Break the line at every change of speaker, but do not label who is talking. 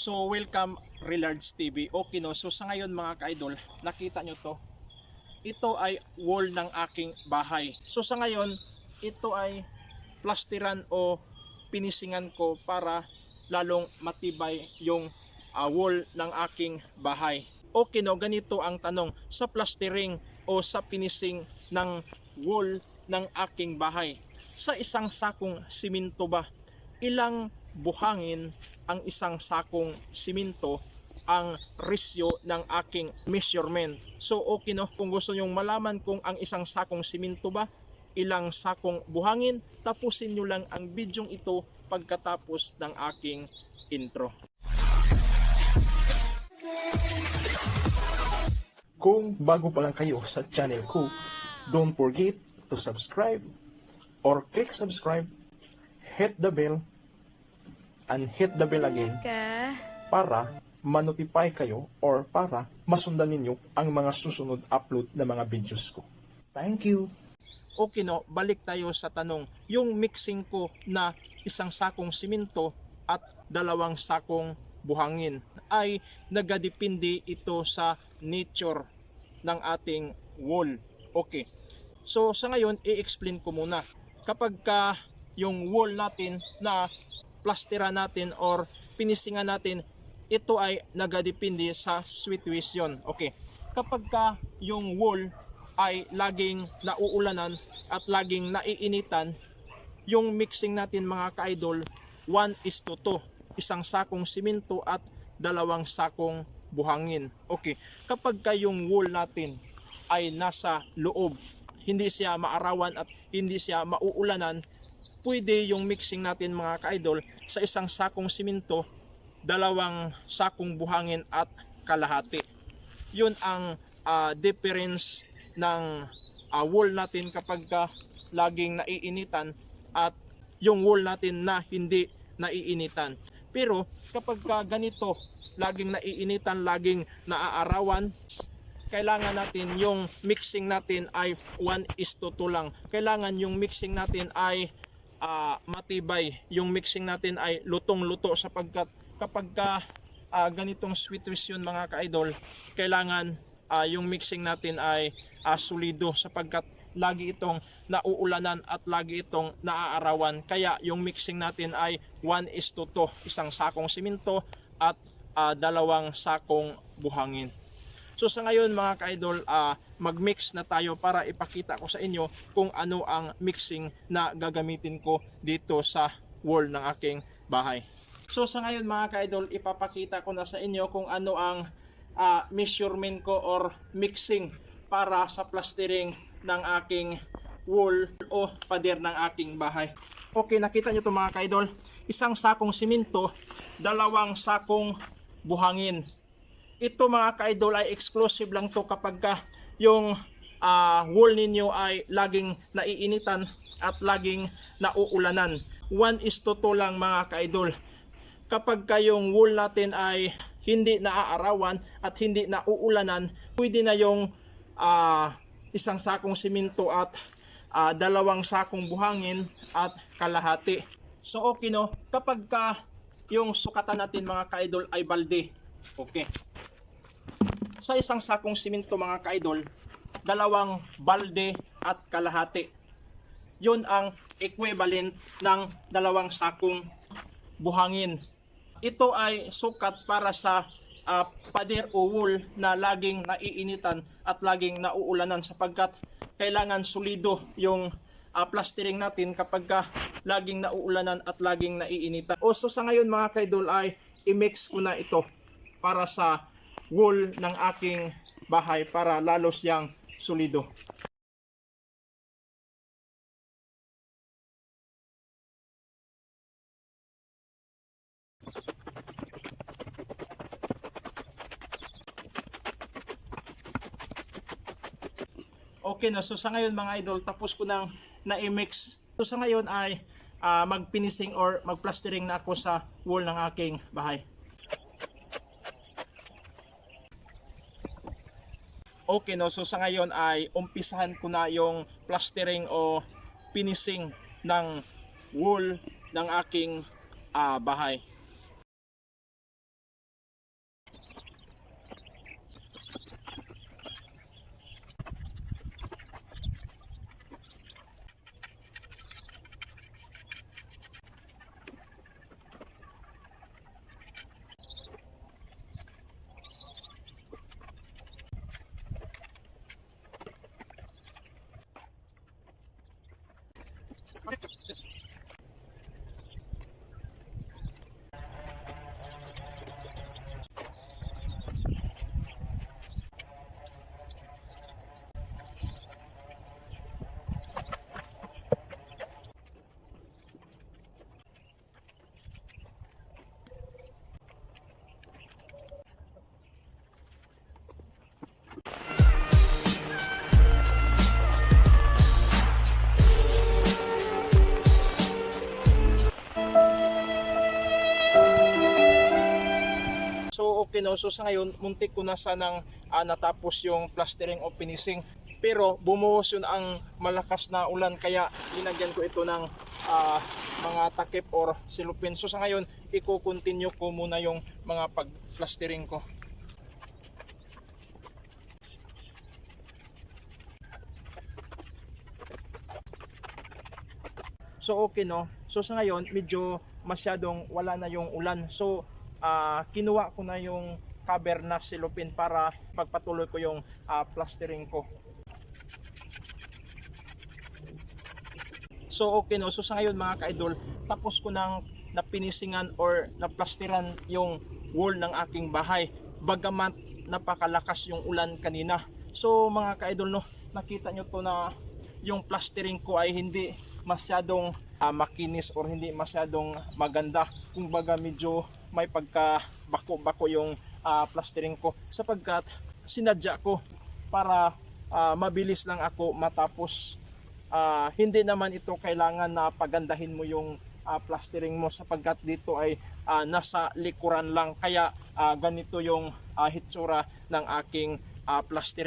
So welcome Relards TV. Okay no, so sa ngayon mga ka-idol, nakita nyo to. Ito ay wall ng aking bahay. So sa ngayon, ito ay plastiran o pinisingan ko para lalong matibay yung ah, wall ng aking bahay. Okay no, ganito ang tanong. Sa plastering o sa pinising ng wall ng aking bahay, sa isang sakong siminto ba, ilang buhangin ang isang sakong siminto ang resyo ng aking measurement. So okay no, kung gusto nyong malaman kung ang isang sakong siminto ba, ilang sakong buhangin, tapusin nyo lang ang bidyong ito pagkatapos ng aking intro. Kung bago pa lang kayo sa channel ko, don't forget to subscribe or click subscribe, hit the bell, and hit the bell again para manotify kayo or para masundan ninyo ang mga susunod upload na mga videos ko. Thank you! Okay no, balik tayo sa tanong. Yung mixing ko na isang sakong siminto at dalawang sakong buhangin ay nagadepende ito sa nature ng ating wall. Okay. So sa ngayon, i-explain ko muna. Kapag ka yung wall natin na plastira natin or pinisingan natin, ito ay nagadepende sa situation. Okay. Kapag ka yung wall ay laging nauulanan at laging naiinitan, yung mixing natin mga ka-idol, 1 is to 2. Isang sakong siminto at dalawang sakong buhangin. Okay. Kapag ka yung wall natin ay nasa loob, hindi siya maarawan at hindi siya mauulanan, pwede yung mixing natin mga ka-idol sa isang sakong siminto, dalawang sakong buhangin at kalahati. Yun ang ah, difference ng ah, wall natin kapag ka laging naiinitan at yung wall natin na hindi naiinitan. Pero kapag ka ganito, laging naiinitan, laging naaarawan, kailangan natin yung mixing natin ay 1 is to 2 lang. Kailangan yung mixing natin ay ah, matibay. Yung mixing natin ay lutong-luto sapagkat kapag ka ah, ganitong sweet twist yun mga ka-idol, kailangan ah, yung mixing natin ay ah, solido sapagkat lagi itong nauulanan at lagi itong naaarawan. Kaya yung mixing natin ay 1 is to 2, isang sakong siminto at ah, dalawang sakong buhangin. So sa ngayon mga ka-idol, ah, mag-mix na tayo para ipakita ko sa inyo kung ano ang mixing na gagamitin ko dito sa wall ng aking bahay. So sa ngayon mga ka-idol, ipapakita ko na sa inyo kung ano ang ah, measurement ko or mixing para sa plastering ng aking wall o pader ng aking bahay. Okay, nakita nyo to mga ka-idol. Isang sakong siminto, dalawang sakong buhangin ito mga ka-idol ay exclusive lang to kapag ka yung ah, wall ninyo ay laging naiinitan at laging nauulanan. 1 is to 2 lang mga ka-idol. Kapag ka yung wall natin ay hindi naaarawan at hindi nauulanan, pwede na yung ah, isang sakong siminto at ah, dalawang sakong buhangin at kalahati. So okay no, kapag ka yung sukatan natin mga ka-idol ay balde. Okay sa isang sakong siminto mga ka-idol, dalawang balde at kalahati. Yun ang equivalent ng dalawang sakong buhangin. Ito ay sukat para sa ah, pader o wool na laging naiinitan at laging nauulanan sapagkat kailangan solido yung ah, plastering natin kapag ka laging nauulanan at laging naiinitan. O so sa ngayon mga kaidol ay i-mix ko na ito para sa wool ng aking bahay para lalo siyang solido. Okay na, so sa ngayon mga idol, tapos ko nang na-mix. So sa ngayon ay ah, mag-finishing or mag-plastering na ako sa wall ng aking bahay. Okay no, so sa ngayon ay umpisahan ko na yung plastering o finishing ng wall ng aking ah, bahay. So okay no, so sa ngayon muntik ko na sanang ah, natapos yung plastering o finishing. Pero bumuhos yun ang malakas na ulan kaya linagyan ko ito ng ah, mga takip or silupin. So sa ngayon, i-continue ko muna yung mga pag-plastering ko. So okay no. So sa ngayon medyo masyadong wala na yung ulan. So ah, kinuha ko na yung cover na silupin para pagpatuloy ko yung ah, plastering ko. So okay no. So sa ngayon mga ka-idol, tapos ko nang napinisingan or naplastiran yung wall ng aking bahay. Bagamat napakalakas yung ulan kanina. So mga ka-idol no, nakita nyo to na yung plastering ko ay hindi masyadong ah, makinis or hindi masyadong maganda. Kung baga medyo may pagka bako-bako yung ah, plastering ko sapagkat sinadya ko para ah, mabilis lang ako matapos. Ah, hindi naman ito kailangan na pagandahin mo yung ah, plastering mo sapagkat dito ay ah, nasa likuran lang. Kaya ah, ganito yung ah, hitsura ng aking ah, plastering